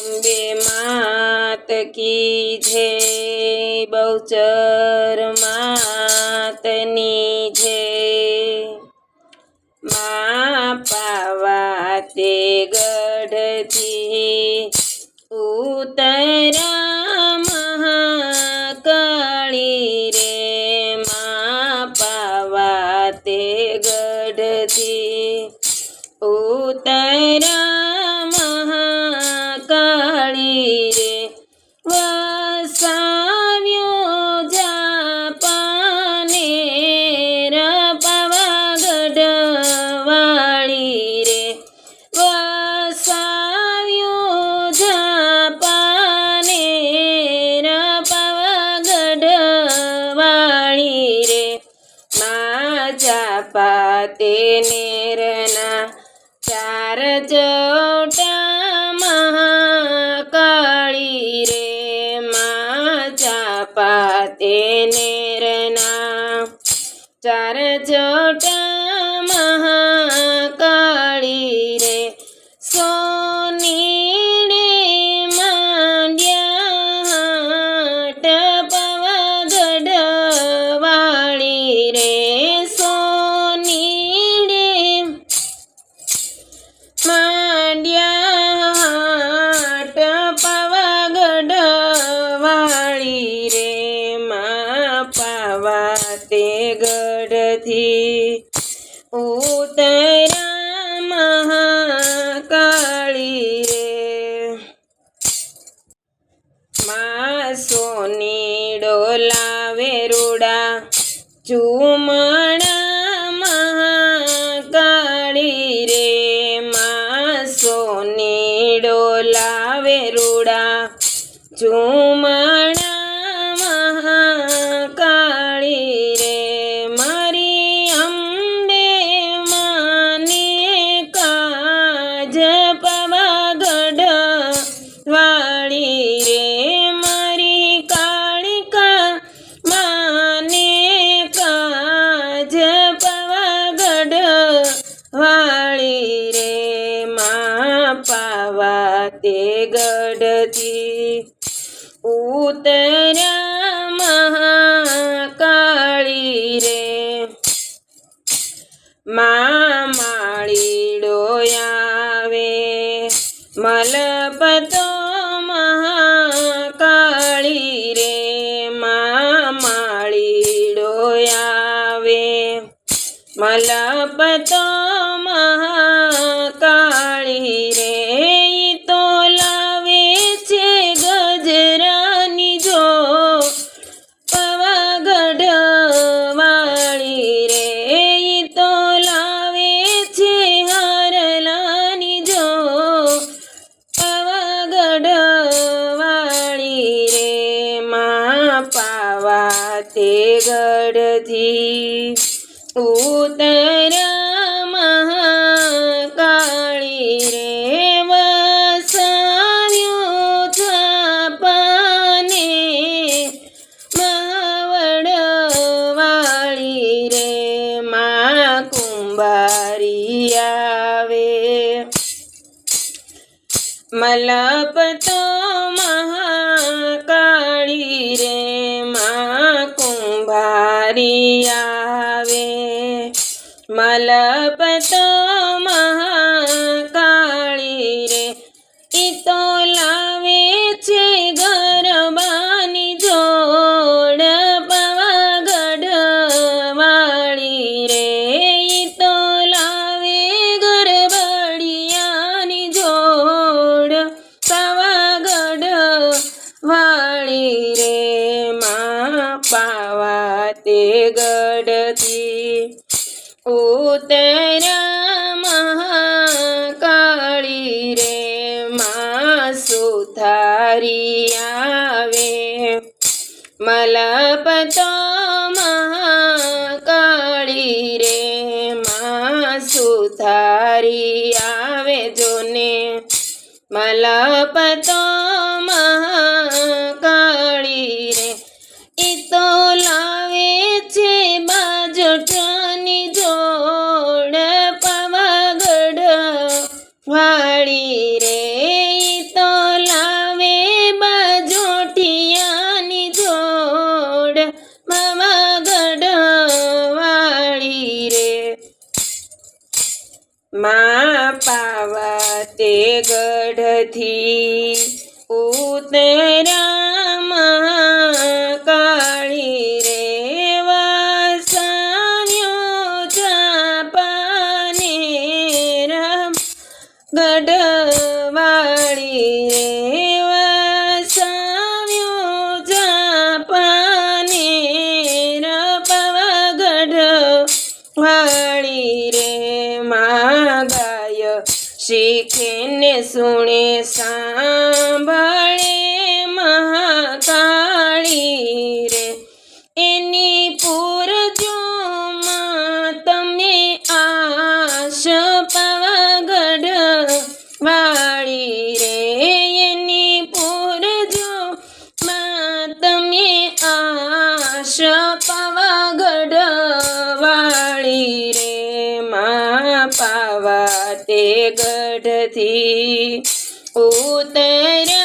અંબે માત કી જે બહુચર માતની જે મા પાવા તે ગઢથી ઉતરા મહાકાળી રે. મા પાવા તે ગઢથી ઉતરા પાતે નેરના ચાર ચોટા મહાકાળી રે માજા તે નેરના ચાર ચોટા પાવા તે ગઢથી ઉતરા મહાકાળી રે મા સોની ડોલાવે રૂડા ચુમણા મહાકાળી રે મા સોની ડોલાવે રૂડા ચૂમણા પાવા તે ગઢથી ઉતર્યા મહાકાળી રે. મા માળીડો આવે મલપતો મહાકાળી રે. મા માળીડો આવે મલપતો ગઢથી ઉતરા કુંભારી આવે મલપતો ગઢથી ઉતર મહાકાળી રે મા સુધારી આવે. મલપતો મહાકાળી રે મા સુધારી આવે જોને. મલપતો મહાકાળી વાળી રે તો લાવે બજોઠિયાની જોડ. મામા ગઢવાળી રે. મા પાવા તે ગઢથી ઉતરા શીખે ને સુણે સાંભળે મહાકાળી રે. એની પૂરજો માં તમે આશ પાવાગઢ વાળી રે. એની પૂરજો માં તમે આશ પાવાગઢ વાળી રે. તે ગઢથી ઉતર્યા